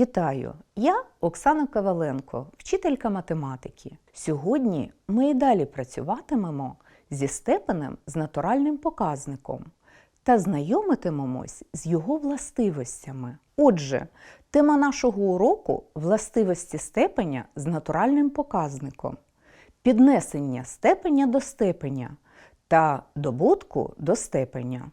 Вітаю! Я Оксана Коваленко, вчителька математики. Сьогодні ми і далі працюватимемо зі степенем з натуральним показником та знайомитимемось з його властивостями. Отже, тема нашого уроку властивості степеня з натуральним показником, піднесення степеня до степеня та добутку до степеня.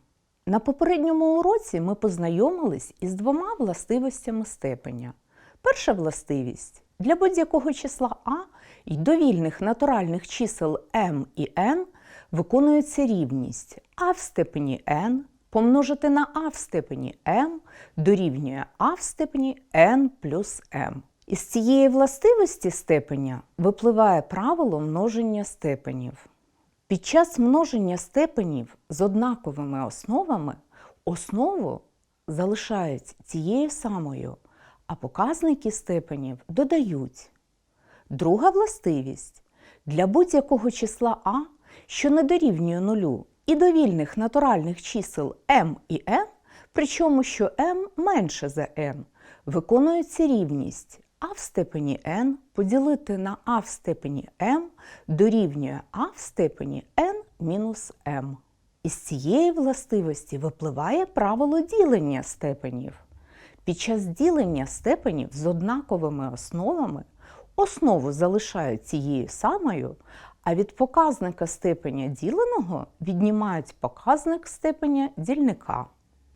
На попередньому уроці ми познайомились із двома властивостями степеня. Перша властивість для будь-якого числа А й довільних натуральних чисел m і n виконується рівність а в степені n помножити на а в степені m дорівнює а в степені n плюс m. Із цієї властивості степеня випливає правило множення степенів. Під час множення степенів з однаковими основами основу залишають тією самою, а показники степенів додають. Друга властивість для будь-якого числа А, що не дорівнює нулю, і довільних натуральних чисел m і n, причому що m менше за n, виконується рівність а в степені n поділити на а в степені m дорівнює а в степені n мінус m. Із цієї властивості випливає правило ділення степенів. Під час ділення степенів з однаковими основами основу залишають цією самою, а від показника степеня діленого віднімають показник степеня дільника.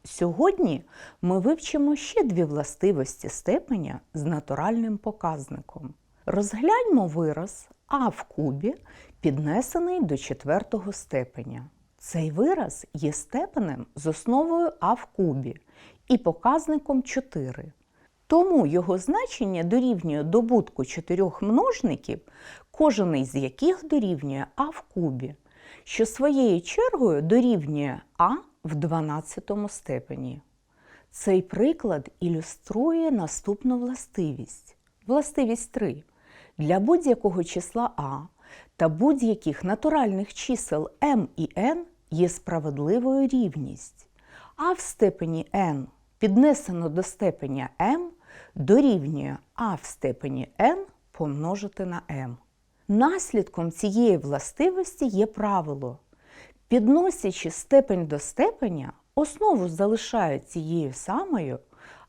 Сьогодні ми вивчимо ще дві властивості степеня з натуральним показником. Розгляньмо вираз а в кубі, піднесений до четвертого степеня. Цей вираз є степенем з основою а в кубі і показником 4. Тому його значення дорівнює добутку чотирьох множників, кожен із яких дорівнює а в кубі, що своєю чергою дорівнює а в 12 степені. Цей приклад ілюструє наступну властивість. Властивість 3. Для будь-якого числа А та будь-яких натуральних чисел m і n є справедливою рівність. А в степені n піднесено до степеня m дорівнює а в степені n помножити на m. Наслідком цієї властивості є правило. Підносячи степень до степеня, основу залишають цією самою,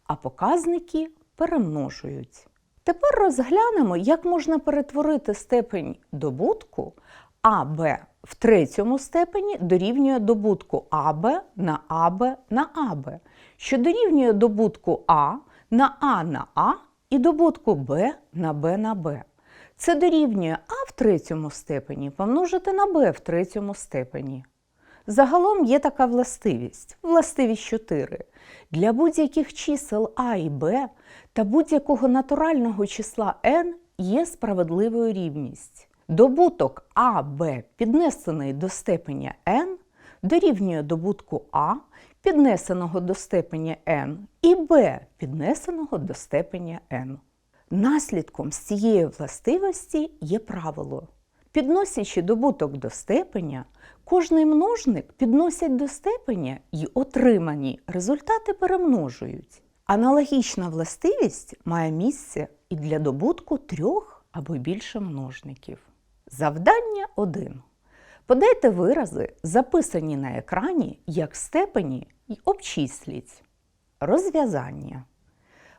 а показники перемножують. Тепер розглянемо, як можна перетворити степень добутку АБ в третьому степені дорівнює добутку АБ на АБ на АБ, що дорівнює добутку А на А на А і добутку Б на Б на Б. Це дорівнює А третьому степені помножити на Б в третьому степені. Загалом є така властивість, властивість 4. Для будь-яких чисел А і Б та будь-якого натурального числа n є справедливою рівність. Добуток А, Б піднесений до степеня n дорівнює добутку А, піднесеного до степеня n, і Б піднесеного до степеня n. Наслідком з цієї властивості є правило. Підносячи добуток до степеня, кожний множник підносять до степеня і отримані результати перемножують. Аналогічна властивість має місце і для добутку трьох або більше множників. Завдання 1. Подайте вирази, записані на екрані як степені й обчисліть. Розв'язання.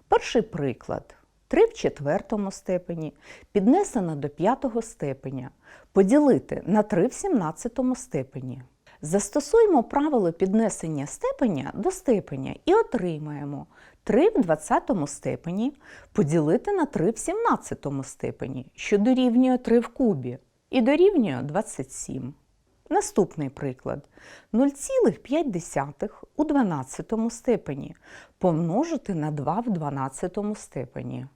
Перший приклад. 3 в четвертому степені піднесено до п'ятого степеня. Поділити на 3 в 17 степені. Застосуємо правило піднесення степеня до степеня і отримаємо 3 в 20 степені поділити на 3 в 17 степені, що дорівнює 3 в кубі, і дорівнює 27. Наступний приклад 0,5 у 12 степені помножити на 2 в 12 степені.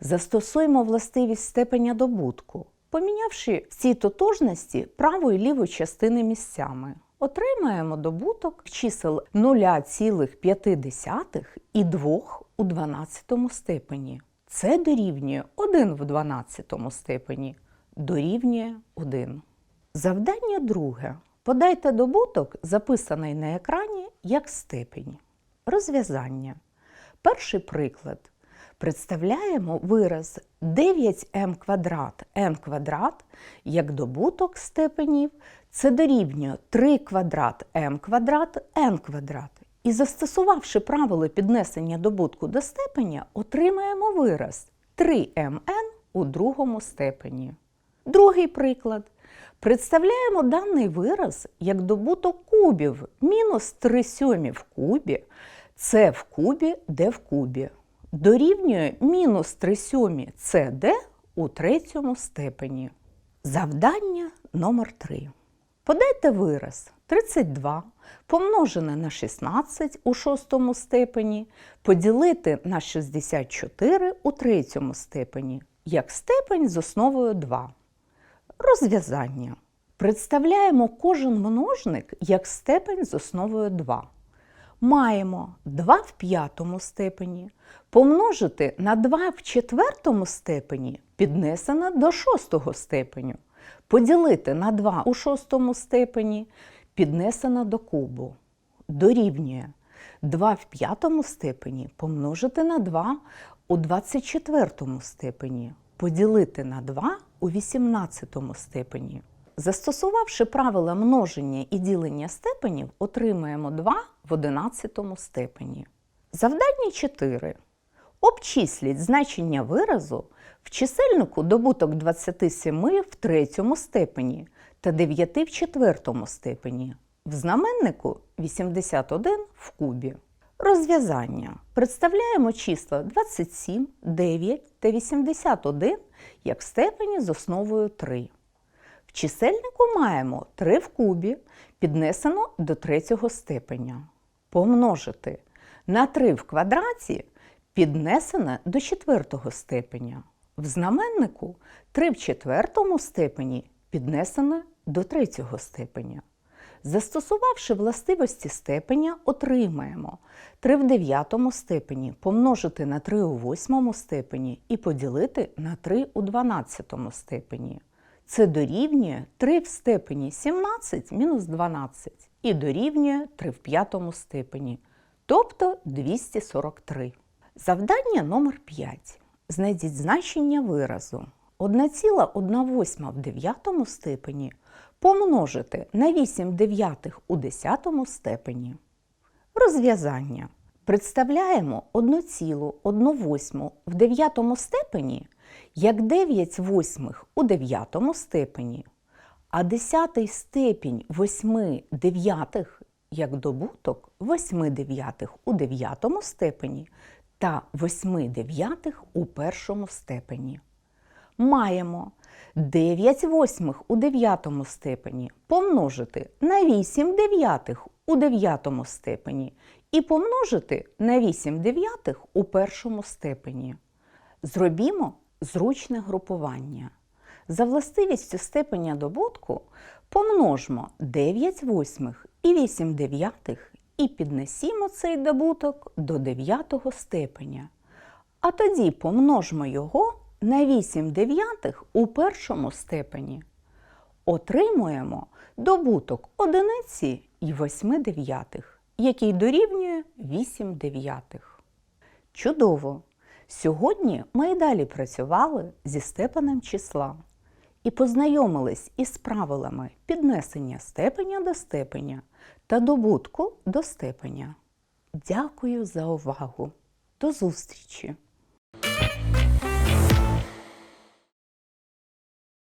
Застосуємо властивість степеня добутку, помінявши в цій тотожності праву і ліву частини місцями. Отримаємо добуток чисел 0,5 і 2 у 12 степені. Це дорівнює 1 в 12 степені, дорівнює 1. Завдання друге. Подайте добуток, записаний на екрані, як степень. Розв'язання. Перший приклад. Представляємо вираз 9m квадрат n квадрат як добуток степенів. Це дорівнює 3 квадрат m квадрат n квадрат. І застосувавши правило піднесення добутку до степеня, отримаємо вираз 3mn у другому степені. Другий приклад. Представляємо даний вираз як добуток кубів мінус 3 сьомі в кубі, це в кубі, де в кубі. Дорівнює мінус 3 сьомі де у третьому степені. Завдання номер 3. Подайте вираз 32 помножене на 16 у шостому степені, поділити на 64 у третьому степені, як степень з основою 2. Розв'язання. Представляємо кожен множник як степень з основою 2. Маємо 2 в п'ятому степені помножити на 2 в четвертому степені піднесено до шостого степеню. Поділити на 2 у шостому степені піднесено до кубу. Дорівнює 2 в п'ятому степені помножити на 2 у 24 степені, поділити на 2 у 18 степені. Застосувавши правила множення і ділення степенів, отримаємо 2 в 11 степені. Завдання 4. Обчисліть значення виразу в чисельнику добуток 27 в третьому степені та 9 в четвертому степені. В знаменнику 81 в кубі. Розв'язання. Представляємо числа 27, 9 та 81 як степені з основою 3. Чисельнику маємо 3 в кубі, піднесено до третього степеня. Помножити на 3 в квадраті піднесено до четвертого степеня. В знаменнику 3 в четвертому степені піднесено до третього степеня. Застосувавши властивості степеня, отримаємо 3 в дев'ятому степені помножити на 3 у восьмому степені і поділити на 3 у дванадцятому степені. Це дорівнює 3 в степені 17 мінус 12 і дорівнює 3 в п'ятому степені, тобто 243. Завдання номер 5. Знайдіть значення виразу 1,1 в дев'ятому степені помножити на 8 дев'ятих у десятому степені. Розв'язання. Представляємо 1,1 в дев'ятому степені як 9 восьмих у дев'ятому степені, а десятий степінь 8 дев'ятих як добуток 8 дев'ятих у дев'ятому степені та 8 дев'ятих у першому степені. Маємо 9 восьмих у дев'ятому степені помножити на 8 дев'ятих у дев'ятому степені і помножити на 8 дев'ятих у першому степені. Зробімо зручне групування. За властивістю степеня добутку помножмо 9 восьмих і 8 дев'ятих і піднесімо цей добуток до дев'ятого степеня. А тоді помножмо його на 8 дев'ятих у першому степені. Отримуємо добуток одиниці і 8 дев'ятих, який дорівнює 8 дев'ятих. Чудово! Сьогодні ми й далі працювали зі степенем числа і познайомились із правилами піднесення степеня до степеня та добутку до степеня. Дякую за увагу! До зустрічі!